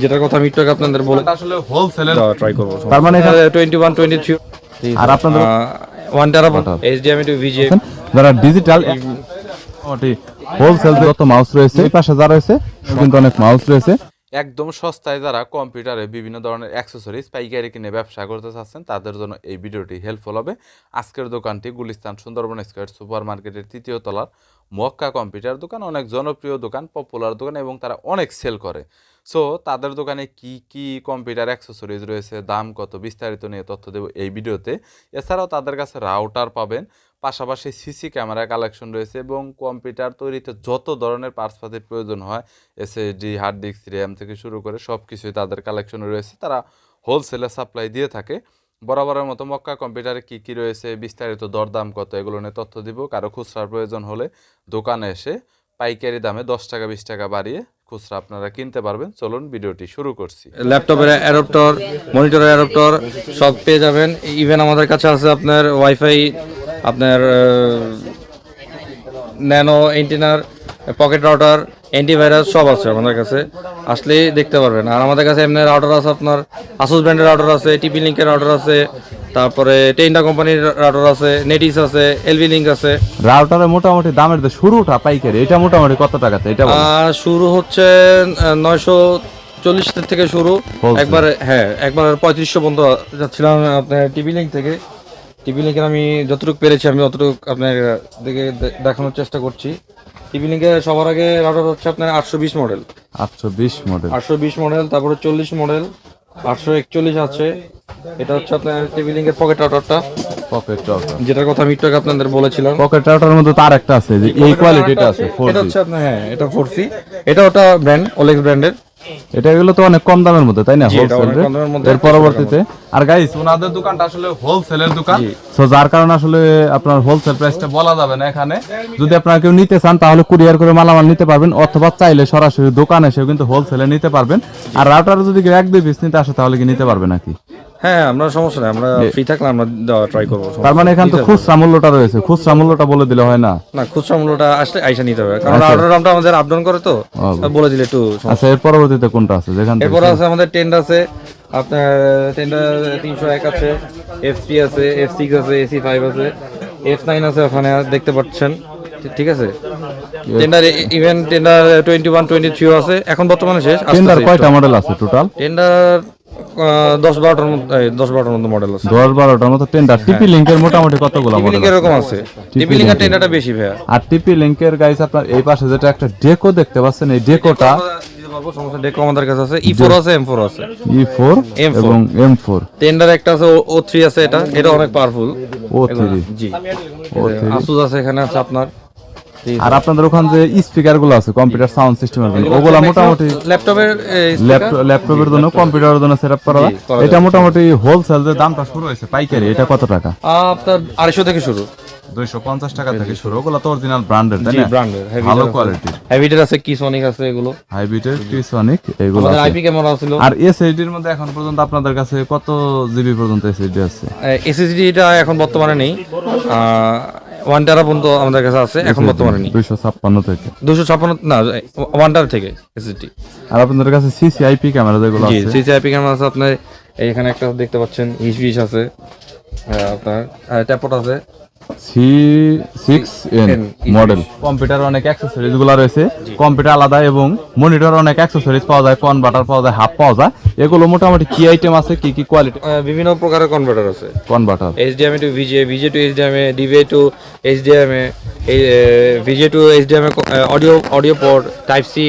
যেটার কথা আমি একটু আগে আপনাদের বলে আসলে হোলসেলের ট্রাই করব। তার মানে এটা- টোয়েন্টি ওয়ান টোয়েন্টি থ্রি আর আপনাদের ওয়ান টেরা এইচডিএমআই টু ভিজে যারা ডিজিটাল হোলসেল যত মাউস রয়েছে এই পাশে যা রয়েছে কিন্তু অনেক মাউস রয়েছে। একদম সস্তায় যারা কম্পিউটারে বিভিন্ন ধরনের অ্যাক্সেসরিজ, পাইকারি কিনে ব্যবসা করতে চাচ্ছেন, তাদের জন্য এই ভিডিওটি হেল্পফুল হবে। আজকের দোকানটি গুলিস্তান সুন্দরবন স্কোয়ার সুপার মার্কেটের তৃতীয় তলার মক্কা কম্পিউটার দোকান, অনেক জনপ্রিয় দোকান পপুলার দোকান এবং তারা অনেক সেল করে। সো তাদের দোকানে কি কি কম্পিউটার অ্যাক্সেসরিজ রয়েছে, দাম কত, বিস্তারিত নিয়ে তথ্য দেবো এই ভিডিওতে। এছাড়াও তাদের কাছে রাউটার পাবেন পাশাপাশি সিসি ক্যামেরা কালেকশন রয়েছে এবং কম্পিউটার তৈরিতে যত ধরনের পার্টসপাতির প্রয়োজন হয় এসএসডি হার্ড ডিস্ক র্যাম থেকে শুরু করে সব কিছুই তাদের কালেকশনে রয়েছে। তারা হোলসেলে সাপ্লাই দিয়ে থাকে। বরাবরের মতো মক্কা কম্পিউটারে কী কী রয়েছে, বিস্তারিত দরদাম কত, এগুলো নিয়ে তথ্য দিব। কারও খুচরার প্রয়োজন হলে দোকানে এসে পাইকারি দামে দশ টাকা, বিশ টাকা বাড়িয়ে খুচরা আপনারা কিনতে পারবেন। চলুন ভিডিওটি শুরু করছি। ল্যাপটপের অ্যাডাপ্টর মনিটরের অ্যাডাপ্টর সব পেয়ে যাবেন। ইভেন আমাদের কাছে আছে আপনার ওয়াইফাই আপনার ন্যানো এন্টিনার পকেট রাউটার অ্যান্টিভাইরাস সব আছে আমাদের কাছে। আসলেই দেখতে পারবেন। আর আমাদের কাছে এমনি রাউটার আছে আপনার আসুস ব্র্যান্ডের রাউটার আছে টিপি লিঙ্কের রাউটার আছে তারপরে টেন্ডা কোম্পানির রাউটার আছে নেটিস আছে এলভি লিঙ্ক আছে। রাউটারের মোটামুটি দামের শুরুটা পাইকারি এটা মোটামুটি কত টাকাতে? এটা শুরু হচ্ছে নয়শো চল্লিশ থেকে শুরু। একবার হ্যাঁ একবার পঁয়ত্রিশশো পর্যন্ত যাচ্ছিলাম আপনার টিভি লিঙ্ক থেকে। টিভি লিঙ্কের আমি যতটুকু পেরেছি আমি অতটুকু আপনার দিকে দেখানোর চেষ্টা করছি। টিভি লিঙ্কে সবার আগে রাউটার হচ্ছে আপনার আটশো বিশ মডেল। আটশো বিশ মডেল। আটশো বিশ মডেল তারপরে চল্লিশ মডেল আটশো একচল্লিশ আছে। এটা হচ্ছে আপনার টিভি লিঙ্কের পকেট রাউটারটা। Pocket router. যেটার কথা আমি একটু আগে আপনাদের বলেছিলাম। পকেট রাউটারের মধ্যে তার একটা আছে যে এই কোয়ালিটিটা আছে এটা হচ্ছে আপনার হ্যাঁ এটা ফোর সি এটা ওটা ব্র্যান্ড ওলেক্স ব্র্যান্ডের এটা এগুলো তো অনেক কম দামের মধ্যে তাই না? হোলসেল। এর পরবর্তীতে আর গাইস ওনাদের দোকানটা আসলে হোলসেলের দোকান। সো যার কারণে আসলে আপনার হোলসেল প্রাইসটা বলা যাবে না এখানে। যদি আপনারা কেউ নিতে চান তাহলে কুরিয়ার করে মালামাল নিতে পারবেন অথবা চাইলে সরাসরি দোকানে এসেও কিন্তু হোলসেলে নিতে পারবেন। আর রাউটার যদি এক দুই পিস নিতে আসে তাহলে কি নিতে পারবে নাকি? হ্যাঁ আমরা সমস্যা নেই আমরা ফ্রি থাকলে আমরা দেওয়া ট্রাই করব তার মানে এখানে তো খুচরা মূল্যটা রয়েছে খুচরা মূল্যটা বলে দিলে হয় না? না খুচরা মূল্যটা আসলে আইসা নিতে হবে কারণ অর্ডার দামটা আমাদের আপ ডাউন করে তো বলে দিলে একটু আচ্ছা এর পরবর্তীতে কোনটা আছে? যেখান থেকে এরপর আছে আমাদের টেন্ড আছে আপনার টেন্ডার তিনশো এক আছে এফ থ্রি আছে এফ সিক্স আছে এসি ফাইভ আছে এফ নাইন আছে ওখানে দেখতে পাচ্ছেন ঠিক- ঠিক আছে? Tender even tender twenty one twenty থ্রিও আছে এখন বর্তমানে শেষ টেন্ডার কয়টা মডেল আছে টোটাল টেন্ডার দশ বারোটার মধ্যে দশ বারোটার মধ্যে মডেল আছে। দশ বারোটার মতো টেন্ডার টিপি লিঙ্কের মোটামুটি কতগুলো মডেল এরকম আছে। টিপি লিঙ্কের টেন্ডারটা বেশি ভাইয়া। আর টিপি লিঙ্কের গাইস আপনার এই পাশে যেটা একটা ডেকো দেখতে পাচ্ছেন এই ডেকোটা সমস্যা ডেকো আমাদের কাছে আছে। ই ফোর আছে এম ফোর আছে। ই ফোর M4 এবং এম ফোর টেন্ডার একটা আছে ও থ্রি আছে এটা। এটা অনেক পাওয়ারফুল ও থ্রি জি। ও আসুস আছে এখানে আছে আপনার। আর আপনাদের ওখানে যে স্পিকারগুলো আছে কম্পিউটার সাউন্ড সিস্টেমের জন্য ওগুলা মোটামুটি ল্যাপটপের ল্যাপটপ ল্যাপটপের জন্য কম্পিউটারের জন্য সেটআপ করা করা এটা মোটামুটি হোলসেল যে দামটা শুরু হয়েছে পাইকারি এটা কত টাকা? আপনার আড়াইশো থেকে শুরু। দুইশো পঞ্চাশ টাকা থেকে শুরু। ওগুলো তো অরিজিনাল ব্র্যান্ডের তাই না? ব্র্যান্ডের ভালো কোয়ালিটির আছে। এগুলো। হাইব্রিডের টিসনিক এগুলো আমাদের আইপি ক্যামেরা ছিল। আর এসএসডির মধ্যে এখন পর্যন্ত আপনাদের কাছে কত জিবি পর্যন্ত এসএসডি আছে? এসএসডি টা এখন বর্তমানে নেই। ওয়ান টেরা পর্যন্ত আমাদের কাছে আছে এখন বর্তমানে নেই। দুইশো ছাপ্পান্ন থেকে। দুশো ছাপ্পান্ন না ওয়ান টেরা থেকে এসএসডি আর আপনাদের কাছে সিসিআইপি ক্যামেরা যেগুলো আছে? সিসিআইপি ক্যামেরা আছে আপনার এখানে একটা দেখতে পাচ্ছেন হিসবিস আছে আপনার ট্যাপট আছে। C six N model computer অনেক অ্যাক্সেসরিজগুলো রয়েছে। কম্পিউটার আলাদা এবং মনিটর অনেক অ্যাক্সেসরিজ পাওয়া যায় কনভার্টার পাওয়া যায় হাফ পাওয়া যায়। এগুলো মোটামুটি কি আইটেম আছে কি কি কোয়ালিটি বিভিন্ন প্রকারের কনভার্টার আছে। Converter HDMI to VGA VGA to HDMI DVI to HDMI VGA to HDMI audio audio port type C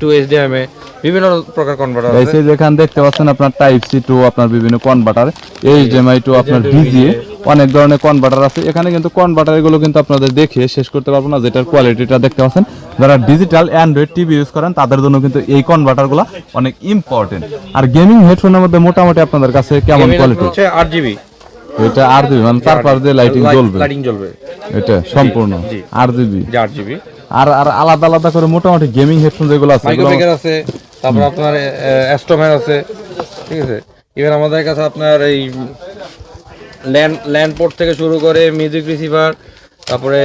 to HDMI বিভিন্ন প্রকার কনভার্টার এই আছে। যেখানে দেখতে পাচ্ছেন আপনার টাইপ সি টু আপনার বিভিন্ন কনভার্টার এইচডিএমআই টু আপনার ডিজিএ অনেক ধরনের কনভার্টার আছে। এখানে কিন্তু কনভার্টারগুলো কিন্তু আপনাদের দেখে শেষ করতে পারব না যেটার কোয়ালিটিটা দেখতে পাচ্ছেন। যারা ডিজিটাল অ্যান্ড্রয়েড টিভি ইউজ করেন তাদের জন্য কিন্তু এই কনভার্টারগুলো অনেক ইম্পর্টেন্ট আর গেমিং হেডফোনের মধ্যে মোটামুটি আপনাদের কাছে কেমন কোয়ালিটি হচ্ছে আট জিবি এটা আর জিবি মানে দিয়ে লাইটিং জ্বলবে। লাইটিং জ্বলবে। এটা সম্পূর্ণ আর জিবি যে জিবি আর আর আলাদা আলাদা করে মোটামুটি গেমিং হেডফোন যেগুলো আছে এগুলো মাইক্রোফিকার আছে তারপর আপনার অ্যাস্ট্রোম্যান আছে ঠিক আছে? ইভেন আমাদের কাছে আপনার এই ল্যান্ড ল্যান্ড পোর্ট থেকে শুরু করে মিউজিক রিসিভার তারপরে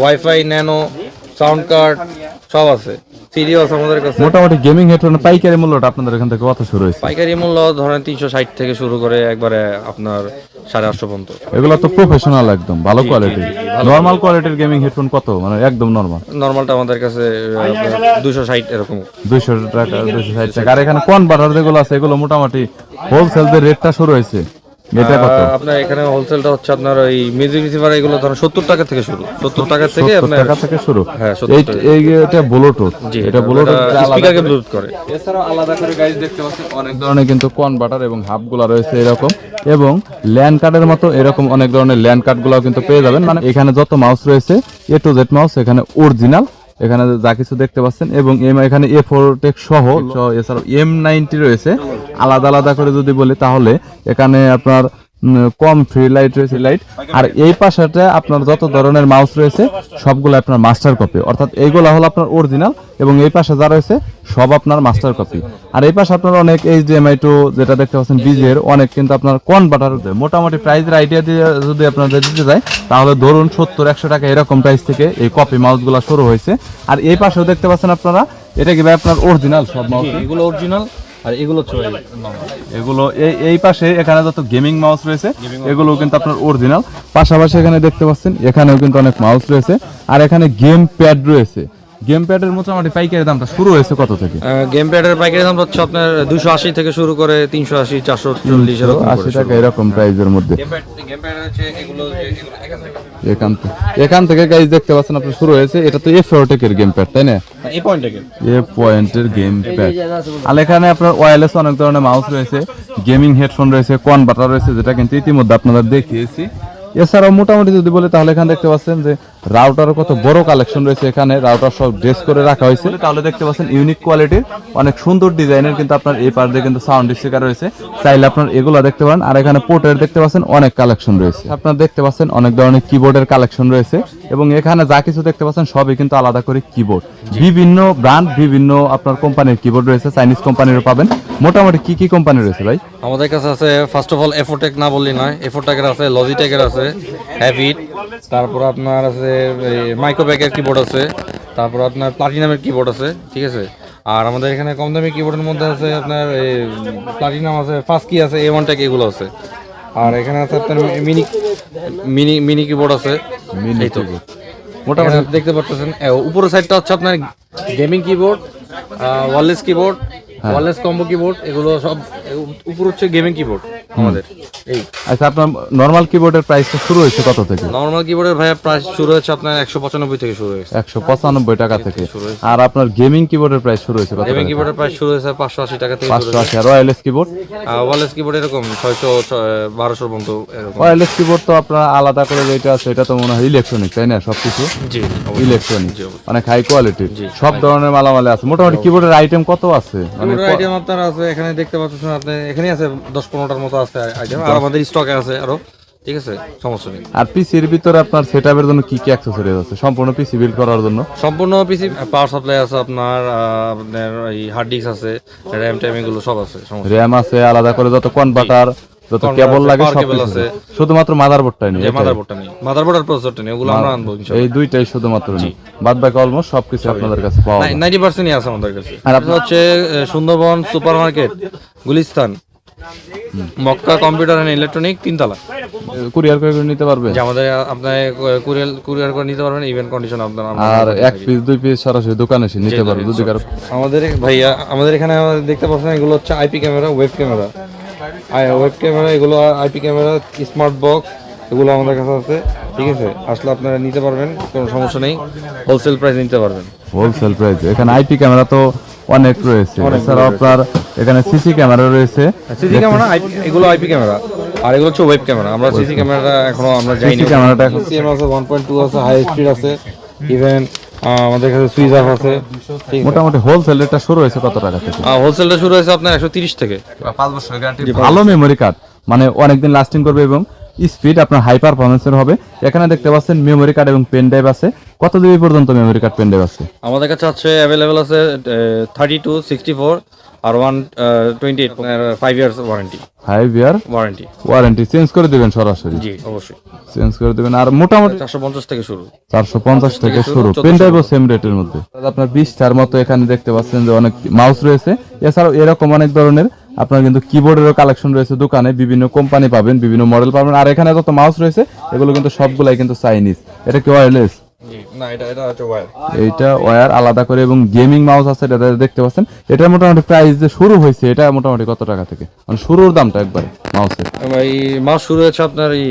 ওয়াইফাই ন্যানো সাউন্ড কার্ড সব আছে। সিডিও আছে আমাদের কাছে। মোটামুটি গেমিং হেডফোনের পাইকারি মূল্যটা আপনাদের এখান থেকে কত শুরু হয়েছে? পাইকারি মূল্য ধরেন তিনশো ষাট থেকে শুরু করে একবারে আপনার সাড়ে আটশো পর্যন্ত। এগুলো তো প্রফেশনাল একদম ভালো কোয়ালিটির নর্মাল কোয়ালিটির গেমিং হেডফোন কত? মানে একদম নর্মাল নর্মালটা আমাদের কাছে দুশো ষাট এরকম। দুইশো টাকা দুইশো ষাট টাকা। আর এখানে কনভার্টার যেগুলো আছে এগুলো মোটামুটি হোলসেল যে রেটটা শুরু হয়েছে এটা কত? আপনার এখানে হোলসেলটা হচ্ছে আপনার ওই মিউজিক রিসিভার এগুলো ধরেন সত্তর টাকা থেকে শুরু। সত্তর টাকা থেকে 70 টাকা থেকে শুরু। হ্যাঁ, এই এটা ব্লুটুথ এটা ব্লুটুথ স্পিকারকে ব্লুটুথ করে এছাড়াও আলাদা করে গাইজ দেখতে পাচ্ছেন অনেক ধরনের কিন্তু কনভার্টার এবং হাবগুলো রয়েছে এরকম। এবং ল্যান্ড কার্ডের মতো এরকম অনেক ধরনের ল্যান্ড কার্ডগুলো কিন্তু পেয়ে যাবেন। মানে এখানে যত মাউস রয়েছে এ টু জেড মাউস এখানে অরিজিনাল এখানে যা কিছু দেখতে পাচ্ছেন এবং এম এখানে এ ফোর টেক সহ এছাড়াও এম নাইনটি রয়েছে। আলাদা আলাদা করে যদি বলে তাহলে এখানে আপনার কম ফ্রি লাইট রয়েছে লাইট আর এই পাশেটা আপনার যত ধরনের মাউস রয়েছে, সবগুলো আপনার মাস্টার কপি অর্থাৎ এইগুলো হলো আপনার অরিজিনাল এবং এই পাশে যা রয়েছে, সব আপনার মাস্টার কপি আর এই পাশে আপনার অনেক এইচডিএমআই টু যেটা দেখতে পাচ্ছেন, বিজের অনেক কিন্তু আপনার কনভার্টার মোটামুটি প্রাইসের আইডিয়া দিয়ে যদি আপনাদের দিতে যায় তাহলে ধরুন সত্তর, একশো টাকা এরকম প্রাইস থেকে এই কপি মাউসগুলো শুরু হয়েছে। আর এই পাশেও দেখতে পাচ্ছেন আপনারা, এটা কি ভাই আপনার অরিজিনাল সব মাউস এগুলো অরিজিনাল আর এগুলো এগুলো এই এই পাশে এখানে যত গেমিং মাউস রয়েছে এগুলো কিন্তু আপনার অরিজিনাল। পাশাপাশি এখানে দেখতে পাচ্ছেন এখানেও কিন্তু অনেক মাউস রয়েছে। আর এখানে গেম প্যাড রয়েছে। গেম প্যাডের মোটামুটি পাইকারি দামটা শুরু হয়েছে কত থেকে? গেম প্যাডের পাইকারি দাম হচ্ছে আপনার দুশো আশি থেকে শুরু করে তিনশো আশি চারশো চল্লিশ আশি টাকা এরকম প্রাইসের মধ্যে। গেম প্যাড হচ্ছে এগুলো এখান থেকে এখান থেকে গাইজ দেখতে পাচ্ছেন আপনি শুরু হয়েছে। এটা তো এফ টেকের গেম প্যাড তাই না? এই পয়েন্ট থেকে এ পয়েন্টের গেম প্যাড আর এখানে আপনার ওয়্যারলেস অনেক ধরনের মাউস রয়েছে গেমিং হেডফোন রয়েছে কনভার্টার রয়েছে যেটা কিন্তু ইতিমধ্যে আপনাদের দেখিয়েছি। এছাড়াও মোটামুটি যদি বলে, তাহলে এখানে দেখতে পাচ্ছেন যে রাউটারও কত বড় কালেকশন রয়েছে এখানে। রাউটার সব ড্রেস করে রাখা হয়েছে। তাহলে দেখতে পাচ্ছেন ইউনিক কোয়ালিটির অনেক সুন্দর ডিজাইনের কিন্তু আপনার এই পার্টে কিন্তু সাউন্ড স্পিকার রয়েছে। চাইলে আপনার এগুলো দেখতে পারেন। আর এখানে পোর্টের দেখতে পাচ্ছেন, অনেক কালেকশন রয়েছে। আপনার দেখতে পাচ্ছেন, অনেক ধরনের কিবোর্ডের কালেকশন রয়েছে। এবং এখানে যা কিছু দেখতে পাচ্ছেন সবই কিন্তু আলাদা করে কিবোর্ড বিভিন্ন ব্র্যান্ড বিভিন্ন আপনার কোম্পানির কিবোর্ড রয়েছে চাইনিজ কোম্পানিরও পাবেন। মোটামুটি কি কি কোম্পানি রয়েছে ভাই? আমাদের কাছে আছে ফার্স্ট অফ অল এফোটেক না বললি নয় এফোটেকের আছে লজিটেকের আছে হ্যাভিট তারপর আপনার আছে মাইক্রোব্যাকের কিবোর্ড আছে তারপর আপনার প্লাটিনামের কিবোর্ড আছে ঠিক আছে? আর আমাদের এখানে কম দামি কিবোর্ডের মধ্যে আছে আপনার এই প্লাটিনাম আছে ফার্স্ট কি আছে এ ওয়ান টেক এগুলো আছে। আর এখানে আছে আপনার মিনি মিনি মিনি কিবোর্ড আছে। মোটামুটি দেখতে পাচ্ছেন উপরের সাইডটা হচ্ছে আপনার gaming keyboard wireless keyboard wireless combo keyboard এগুলো সব উপর হচ্ছে গেমিং কিবোর্ড। আমাদের। এই। আচ্ছা আপনার নর্মাল কিবোর্ডের প্রাইসটা শুরু হয়েছে কত থেকে? নর্মাল কিবোর্ডের ভাইয়া প্রাইস শুরু হচ্ছে আপনার একশো পঁচানব্বই থেকে শুরু হয়েছে। একশো পঁচানব্বই টাকা থেকে। আর আপনার গেমিং কিবোর্ডের প্রাইস শুরু হয়েছে কত গেমিং কিবোর্ডের প্রাইস শুরু হয়েছে পাঁচশো আশি টাকা থেকে শুরু পাঁচশো আশি। আর ওয়ারলেস কিবোর্ড ওয়ারলেস কিবোর্ড এরকম ছয়শো বারোশো পর্যন্ত এরকম। ওয়ারলেস কিবোর্ড তো আপনার আলাদা করে যেটা আছে এটা তো মনে হয় ইলেকট্রনিক তাই না? সবকিছু? জি ইলেকট্রনিক অনেক হাই কোয়ালিটির সব ধরনের মালামালে আছে। মোটামুটি কিবোর্ডের আইটেম কত আছে? মানে আইটেম আপনার আছে এখানে দেখতে পাচ্ছেন আপনি এখানে আছে দশ পনেরোটার মতো আছে আইটেম। আর আমাদের স্টকে আছে আরও ঠিক আছে? সমস্যা নেই। আর পিসির ভিতরে আপনার সেটআপের জন্য কি কি অ্যাক্সেসরিজ আছে? সম্পূর্ণ পিসি বিল্ড করার জন্য? সম্পূর্ণ পিসি পাওয়ার সাপ্লাই আছে আপনার আপনার এই হার্ড ডিস্ক আছে র্যাম ট্যাম এগুলো সব আছে সমস্যা র্যাম আছে আলাদা করে যত কনভার্টার যত কেবল লাগে সব আছে। আছে। শুধুমাত্র নেই যে মাদারবোর্ডটা নেই। মাদারবোর্ড আর প্রসেসরটা নেই ওগুলো আমরা আনব এই দুইটাই শুধুমাত্র নেই। বাদ বাকি অলমোস্ট সবকিছু আপনাদের কাছে পাওয়া যায় আছে আমাদের কাছে। আর আর আপনার হচ্ছে Sundarban super market Gulistan. Mecca computer and electronic তিনতলা। কুরিয়ার করে নিতে পারবে? যে আমাদের আপনার কুরিয়ার কুরিয়ার করে নিতে পারবেন ইভেন্ট কন্ডিশন আপনার আর এক পিস দুই পিস সরাসরি দোকানে এসে নিতে পারবে যদি কারও আমাদের ভাইয়া আমাদের এখানে দেখতে পাচ্ছেন এগুলো হচ্ছে IP camera web camera web camera এগুলো আইপি ক্যামেরা স্মার্ট বক্স এগুলো আমাদের কাছে আছে। ঠিক আছে? আসলে আপনারা নিতে পারবেন কোনো সমস্যা নেই। হোলসেল প্রাইস নিতে পারবেন। হোলসেল প্রাইস এখানে আইপি ক্যামেরা তো অনেক রয়েছে। এছাড়াও আপনার এখানে সিসি ক্যামেরা রয়েছে। সিসি ক্যামেরা এগুলো আইপি ক্যামেরা আর এগুলো হচ্ছে ওয়েব ক্যামেরা আমরা সিসি ক্যামেরাটা এখনও আমরা যাইনি। সিসি ক্যামেরাটা এখন সিএম আছে ওয়ান পয়েন্ট টু আছে হাই স্পিড আছে। ইভেন আমাদের কাছে সুইচ অফ আছে। মোটামুটি হোলসেল রেটটা শুরু হয়েছে কত টাকা থেকে? হোলসেলটা শুরু হয়েছে আপনার একশো তিরিশ থেকে। পাঁচ বছর গ্যারান্টি ভালো মেমোরি কার্ড মানে অনেকদিন লাস্টিং করবে এবং স্পিড আপনার হাই পারফরমেন্সের হবে। এখানে দেখতে পাচ্ছেন মেমোরি কার্ড এবং পেন ড্রাইভ আছে। কত জিবি পর্যন্ত মেমোরি কার্ড পেন ড্রাইভ আছে? আমাদের কাছে আছে অ্যাভেলেবেল আছে থার্টি টু সিক্সটি ফোর আর one twenty five years warranty five year warranty warranty change করে দিবেন সরাসরি। জি অবশ্যই। চেঞ্জ করে দিবেন। আর মোটামুটি চারশো পঞ্চাশ থেকে শুরু। চারশো পঞ্চাশ থেকে শুরু। পেন ড্রাইভও সেম রেটের মধ্যে। আপনার বিশটার মতো এখানে দেখতে পাচ্ছেন যে অনেক মাউস রয়েছে। এছাড়াও এরকম অনেক ধরনের আপনার কিন্তু কিবোর্ডেরও কালেকশন রয়েছে দোকানে। বিভিন্ন কোম্পানি পাবেন বিভিন্ন মডেল পাবেন। আর এখানে যত মাউস রয়েছে এগুলো কিন্তু সবগুলাই কিন্তু চাইনিজ এটা কি ওয়্যারলেস না এটা এটা হচ্ছে ওয়ার এইটা ওয়্যার আলাদা করে এবং গেমিং মাউস আছে এটা দেখতে পাচ্ছেন। এটা মোটামুটি প্রাইস যে শুরু হয়েছে এটা মোটামুটি কত টাকা থেকে? মানে শুরুর দামটা একবারে মাউসের এই মাস শুরু হয়েছে আপনার এই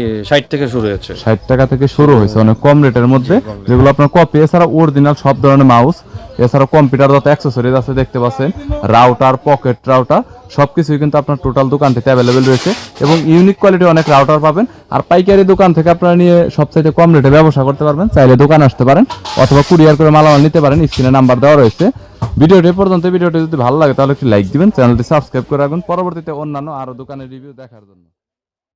থেকে শুরু হয়েছে। ষাট টাকা থেকে শুরু হয়েছে অনেক কম রেটের মধ্যে যেগুলো আপনার কপি এছাড়া অরিজিনাল সব ধরনের মাউস এছাড়া কম্পিউটার যত অ্যাক্সেসরিজ আছে দেখতে পাচ্ছেন রাউটার পকেট রাউটার সবকিছুই কিন্তু আপনার টোটাল দোকানটিতে অ্যাভেলেবেল রয়েছে এবং ইউনিক কোয়ালিটি অনেক রাউটার পাবেন। আর পাইকারি দোকান থেকে আপনারা নিয়ে সবচাইতে কম রেটে ব্যবসা করতে পারবেন, চাইলে দোকান আসতে পারেন অথবা কুরিয়ার করে মালামাল নিতে পারেন স্ক্রিনে নাম্বার দেওয়া রয়েছে। ভিডিওটি পর্যন্ত, ভিডিওটি যদি ভালো লাগে তাহলে একটি লাইক দিবেন চ্যানেলটি সাবস্ক্রাইব করে রাখবেন। পরবর্তীতে অন্যান্য আরও দোকানের রিভিউ দেখার জন্য।